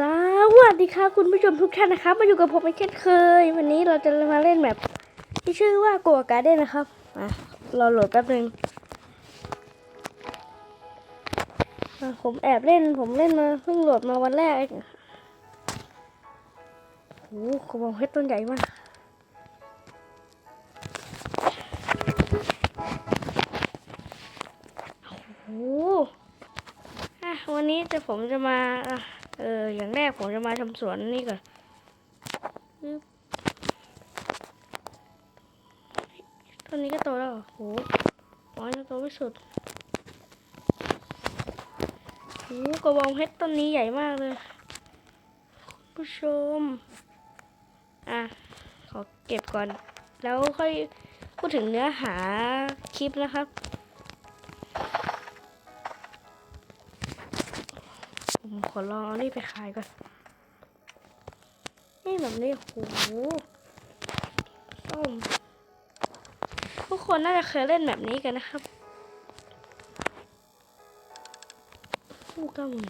สวัสดีครับคุณผู้ชมทุกท่านนะครับ มาอยู่กับผมเช่นเคย วันนี้เราจะมาเล่นแบบ ที่ชื่อว่ากัวการ์เด้นนะครับมาเราโหลดแป๊บหนึงอะผมแอบเล่นผมเล่นมาเพิ่งโหลดมาวันแรกโอ้โหกระบองเพชรต้นใหญ่มากโอ้โหอะวันนี้จะผมจะมา เออ อย่างแรกผมจะมาทำสวนนี่ก่อนต้นนี้ก็โตแล้วเหรอโหน้อยโตไม่สุดโหกระบองเพชรต้นนี้ใหญ่มากเลยคุณผู้ชม อะ ขอเก็บก่อน แล้วค่อยพูดถึงเนื้อหาคลิปนะครับ ขอลองเอานี่ไปขายก่อน นี่แบบนี้โอ้โหส้มทุกคนน่าจะเคยเล่นแบบนี้กันนะครับผู้กำมือ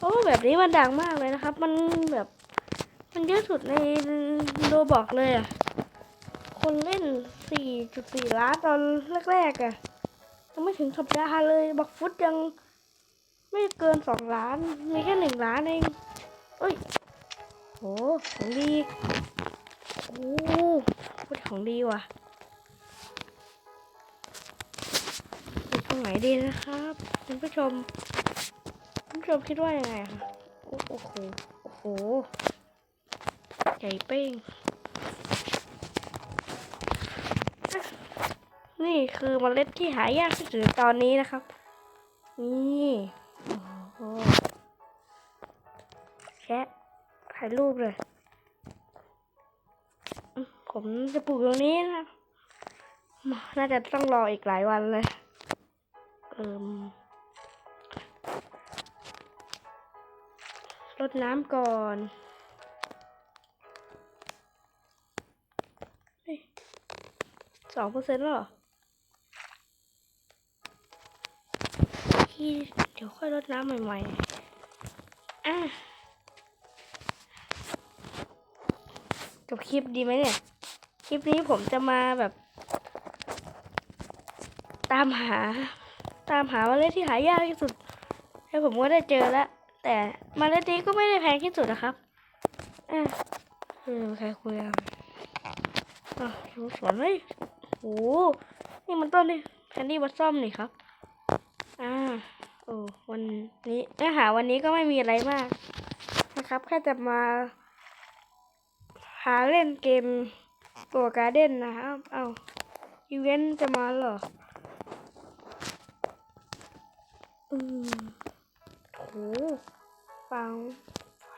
โอ้แบบนี้มันดังมากเลยนะครับ มันแบบ มันเยอะสุดในโรบอกเลยอะ คนเล่น 4.4 ล้านตอนแรกๆอะยังไม่ถึงสัปดาห์เลย บักฟุตยัง ไม่เกินสองล้าน มีแค่หนึ่งล้านเองเอ้ยโหของดีโอ้พูดของดีว่ะอยู่ตรงไหนดีนะครับคุณผู้ชมคุณผู้ชมคิดว่ายังไงคะโอ้โหโอ้โหใหญ่เป้งนี่คือเมล็ดที่หายากที่สุดตอนนี้นะครับ นี่ โหแชะถ่ายรูปเลย ผมจะปลูกตรงนี้นะ น่าจะต้องรออีกหลายวันเลย เอิมรดน้ำก่อนสองเปอร์เซ็นต์หรอที่ ดี๋ยวค่อยรดน้ำใหม่ๆอะจบคลิปดีไหมเนี่ย คลิปนี้ผมจะมาแบบ ตามหา ตามหาเมล็ดที่หายากที่สุดแล้วผมก็ได้เจอแล้ว แต่เมล็ดนี้ก็ไม่ได้แพงที่สุดนะครับอะเออใครคุยอะอะสวนเลยโอ้โหนี่มันต้นนี่แคนดี้บัสซอมนี่ครับ อ่า โอ้วันนี้เนื้อหาวันนี้ก็ไม่มีอะไรมากนะครับ แค่จะมา หาเล่นเกมตัวการ์เด้นนะครับ เอาอีเวนต์จะมาเหรออืมโหฟัง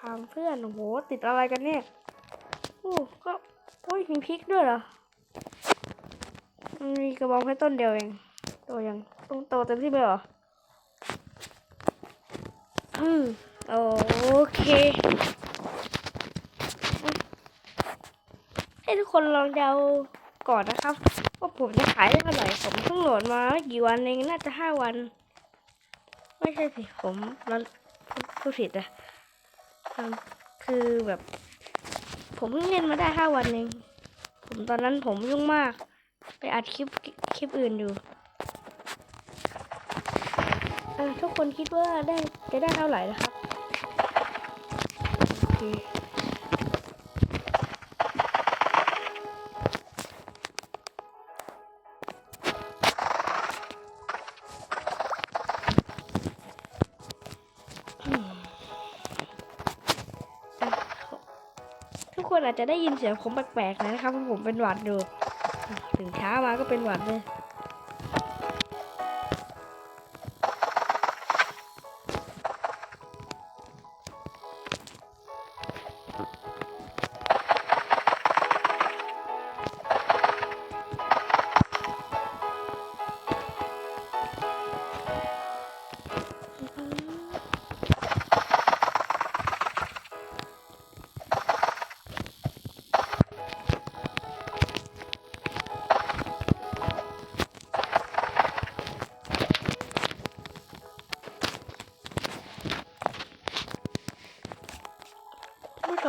ฟังเพื่อนโอ้โหติดอะไรกันเนี่ยโอ้ก็โอ้ยมีพริกด้วยเหรอมีกระบองแค่ต้นเดียวเอง โตยังต้องโตเต็มที่เลยเหรอ อืมโอเคให้ทุกคนลองเดาก่อนนะครับว่าผมจะขายได้เท่าไหร่ผมเพิ่งโหลดมาไม่กี่วันเองน่าจะห้าวัน ไม่ใช่สิผมเราผู้ผิดอะอืมคือแบบ ผมเพิ่งเล่นมาได้ห้าวันเองผมตอนนั้นผมยุ่งมาก ไปอัดคลิปคลิปอื่นอยู่ อะ ทุกคนคิดว่าได้จะได้เท่าไหร่นะครับโอเคทุกคนอาจจะได้ยินเสียงผมแปลกๆนะครับเพราะผมเป็นหวัดอยู่ ถึงเช้ามาก็เป็นหวัดเลย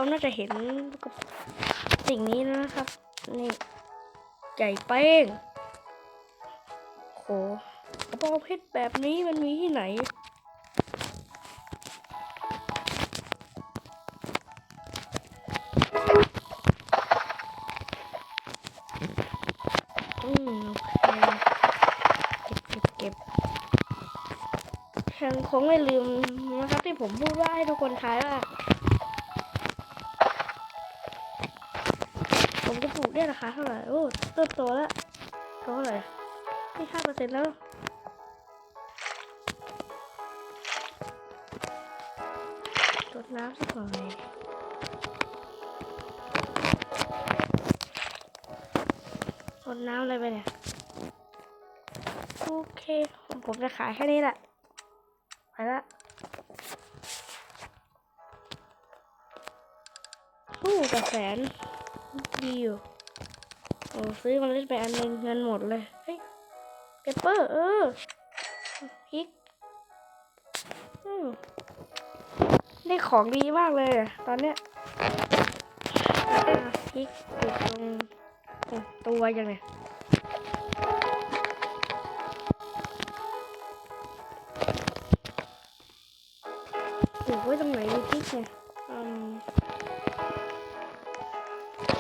มน่าจะเห็นกับสิ่งนี้นะครับ นี่ใหญ่เป้งโหกระบองเพชรแบบนี้มันมีที่ไหน อืมโอเคเก็บเก็บเก็บยังคงไม่ลืมนะครับที่ผมพูดว่าให้ทุกคนทายว่า ผมจะปลูกได้ราคาเท่าไหร่ โอ้เติบโตแล้วเท่าไหร่นี่ห้าเปอร์เซ็นต์แล้วรดน้ำสักหน่อยรดน้ำอะไรไปเนี่ย โอเค ผมผมจะขายแค่นี้แหละ ไปละโอ้กระแสน ดีอยู่โอ้ซื้อมาเล่นไปอันหนึ่งเงินหมดเลยเฮ้ยเปเปอร์เออพริกอได้ของดีมากเลยตอนเนี้ยพริกอยู่ตรงตรงตัวยังไง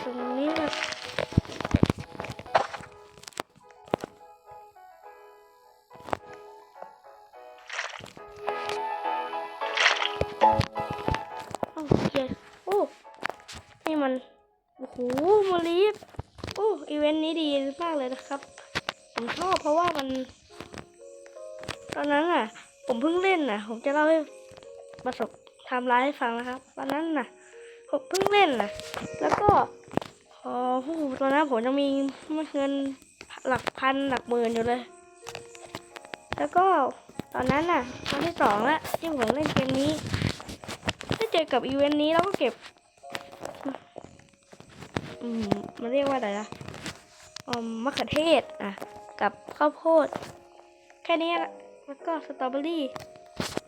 ตรงนี้แบบโอ้เยโอ้นี่มัน โอ้โหมาลีฟโอ้อีเวนต์นี้ดีมากเลยนะครับ ผมชอบเพราะว่ามัน ตอนนั้นอะ ผมเพิ่งเล่นน่ะ ผมจะเล่าให้ประสบทำร้ายให้ฟังนะครับตอนนั้นน่ะ ผมเพิ่งเล่นนะแล้วก็อผู้ตอนนั้นผมยังมีเงินหลักพันหลักหมื่นอยู่เลย แล้วก็ตอนนั้นน่ะตอนที่สองละที่ผมเล่นเกมนี้ได้เจอกับอีเวนต์นี้แล้วก็เก็บอืมมันเรียกว่าอะไรนะอมมะเขือเทศอะ กับข้าวโพด แค่นี้ละแล้วก็สตรอเบอรี่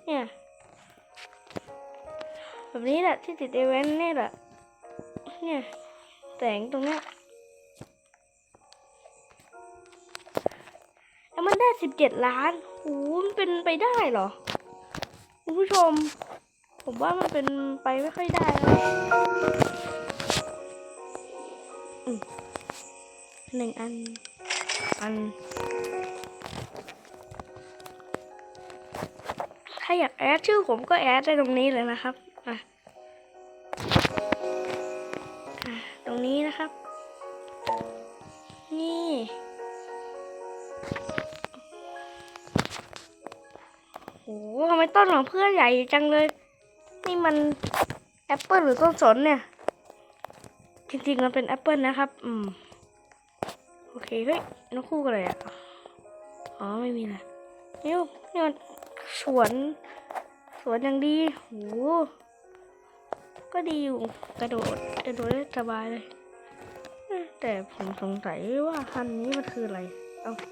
เนี่ย แบบนี้แหละที่ติดอีเวนต์นี่แหละเนี่ยแสงตรงเนี้ยแล้วมันได้สิบเจ็ดล้านโหมันเป็นไปได้เหรอ คุณผู้ชม ผมว่ามันเป็นไปไม่ค่อยได้แล้วอืมหนึ่งอัน อัน ถ้าอยากแอดชื่อผมก็แอดได้ตรงนี้เลยนะครับ โหทำไมต้นของเพื่อนใหญ่จังเลย นี่มันแอปเปิลหรือต้นสนเนี่ย จริงๆมันเป็นแอปเปิลนะครับ อืม โอเค เฮ้ยนกคู่กันเลยอะ อ๋อ ไม่มีเลยนี่นี่มันสวน สวนอย่างดีโหก็ดีอยู่ กระโดด กระโดดได้สบายเลย แต่ผมสงสัยว่าคันนี้มันคืออะไร เอาผม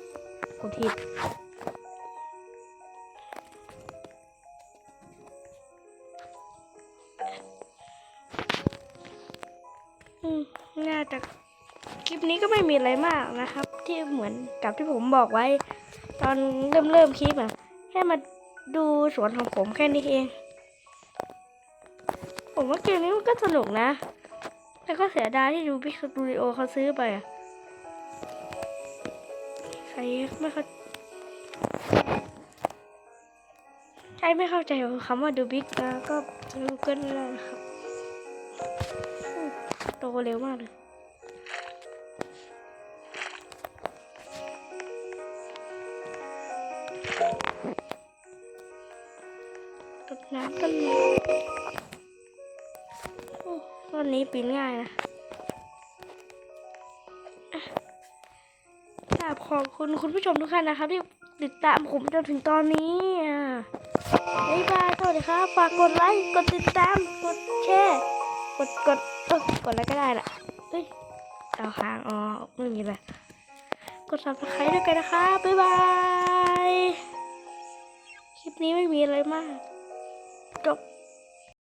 ผิดอืมน่าจะคลิปนี้ก็ไม่มีอะไรมากนะครับ ที่เหมือนกับที่ผมบอกไว้ ตอนเริ่มเริ่มคลิปอะแค่มาดูสวนของผมแค่นี้เอง ผมว่าเกมนี้มันก็สนุกนะ แต่ก็เสียดายที่ดูพิกสตูดิโอเขาซื้อไปอะ ครไม่เข้าใครไม่เข้าใจคำว่าดูบิ๊กนะก็รู้กันได้ครับโตเร็วมากเลยตกน้ำต้นไม้โอ้ต้นนี้ปีนง่ายนะ คุณคุณผู้ชมทุกท่านนะครับที่ติดตามผมจนถึงตอนนี้อะบ๊ายบายสวัสดีครับ ฝากกดไลค์ กดติดตาม กดแชร์ กดกดเออกดอะไรก็ได้ละเฮ้ยเอาค้างอ๋อไม่มีละกดซับสไครต์ด้วยกันนะคะบ๊ายบาย คลิปนี้ไม่มีอะไรมาก